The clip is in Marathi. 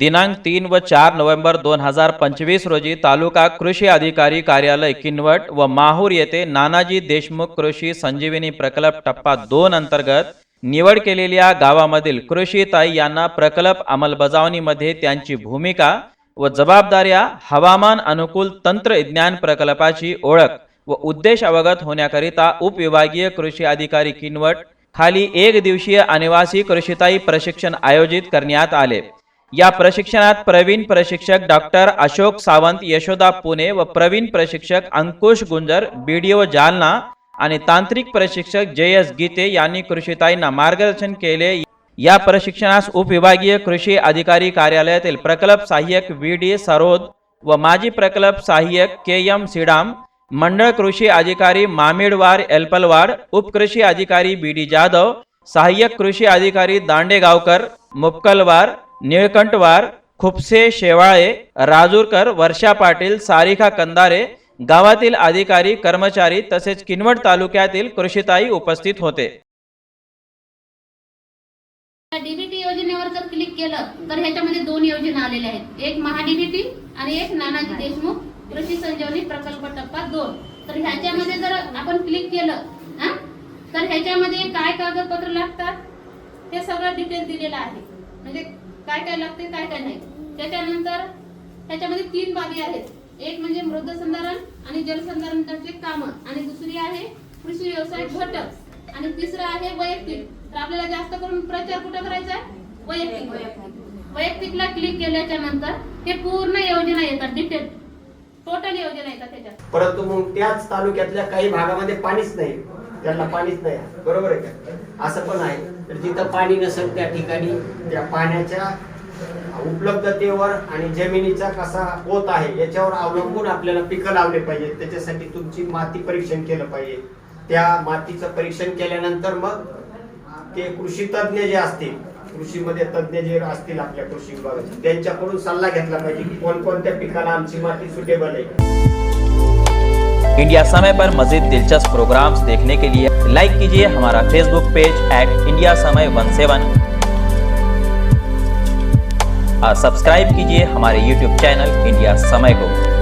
दिनांक तीन व चार नोव्हेंबर दोन हजार पंचवीस रोजी तालुका कृषी अधिकारी कार्यालय किनवट व माहूर येथे नानाजी देशमुख कृषी संजीवनी प्रकल्प टप्पा दोन अंतर्गत निवड केलेल्या गावामधील कृषीताई यांना प्रकल्प अंमलबजावणीमध्ये त्यांची भूमिका व जबाबदाऱ्या हवामान अनुकूल तंत्रज्ञान प्रकल्पाची ओळख व उद्देश अवगत होण्याकरिता उपविभागीय कृषी अधिकारी किनवट खाली एक दिवसीय अनिवासी कृषीताई प्रशिक्षण आयोजित करण्यात आले. या प्रशिक्षणात प्रवीण प्रशिक्षक डॉक्टर अशोक सावंत यशोदा पुणे व प्रवीण प्रशिक्षक अंकुश गुंजर बीडीओ जालना आणि तांत्रिक प्रशिक्षक जे एस गीते यांनी कृषीताईंना मार्गदर्शन केले. या प्रशिक्षणास उपविभागीय कृषी अधिकारी कार्यालयातील प्रकल्प सहाय्यक व्ही डी सरोद व माजी प्रकल्प सहाय्यक के एम सिडाम मंडळ कृषी अधिकारी मामिडवार एल्पलवाड उपकृषी अधिकारी बी डी जाधव सहाय्यक कृषी अधिकारी दांडेगावकर मुपकलवार निळकंठवार खुपसे शेवाळे राजूरकर वर्षा पाटील सारिका कंदारे गावातील अधिकारी कर्मचारी तसेच किनवट तालुक्यातील कृषीताई उपस्थित होते. डीबीटी योजनेवर जर क्लिक केलं तर ह्याच्यामध्ये दोन योजना आलेल्या आहेत. एक महाडीबीटी आणि एक नानाजी देशमुख कृषी संजीवनी प्रकल्प टप्पा दोन. तर ह्याच्यामध्ये जर आपण क्लिक केलं तर ह्याच्यामध्ये काय कागदपत्र लागतात? हे सगळं डिटेल दिलेलं आहे. म्हणजे काय काय लागते काय काय नाही. त्याच्यानंतर त्याच्यामध्ये तीन बाबी आहेत. एक म्हणजे मृदसंधारण आणि जलसंधारणाचे कामं. आणि दुसरी आहे कृषी व्यवसाय घटक. आणि तिसरं आहे वैयक्तिक. तर आपल्याला जास्त करून प्रचार कुठं करायचा आहे? वैयक्तिक. वैयक्तिकला क्लिक केल्याच्यानंतर हे पूर्ण योजना येतात डिटेल टोटल योजना येतात त्याच्यात. परंतु मग त्याच तालुक्यातल्या काही भागामध्ये पाणीच नाही. त्यांना पाणीच नाही. बरोबर आहे का? असं पण आहे. तर जिथं पाणी नसेल त्या ठिकाणी त्या पाण्याच्या उपलब्धतेवर आणि जमिनीचा कसा होत आहे याच्यावर अवलंबून आपल्याला पिकं लावले पाहिजे त्याच्यासाठी तुमची माती परीक्षण केलं पाहिजे. त्या मातीचं परीक्षण केल्यानंतर मग ते कृषी तज्ज्ञ जे असतील कृषीमध्ये तज्ज्ञ जे असतील आपल्या कृषी विभागाचे त्यांच्याकडून सल्ला घेतला पाहिजे की कोणकोणत्या पिकाला आमची माती सुटेबल आहे. इंडिया समय पर मजीद दिलचस्प प्रोग्राम्स देखने के लिए लाइक कीजिए हमारा Facebook page at India Samay one seven और सब्सक्राइब कीजिए हमारे यूट्यूब चैनल इंडिया समय को।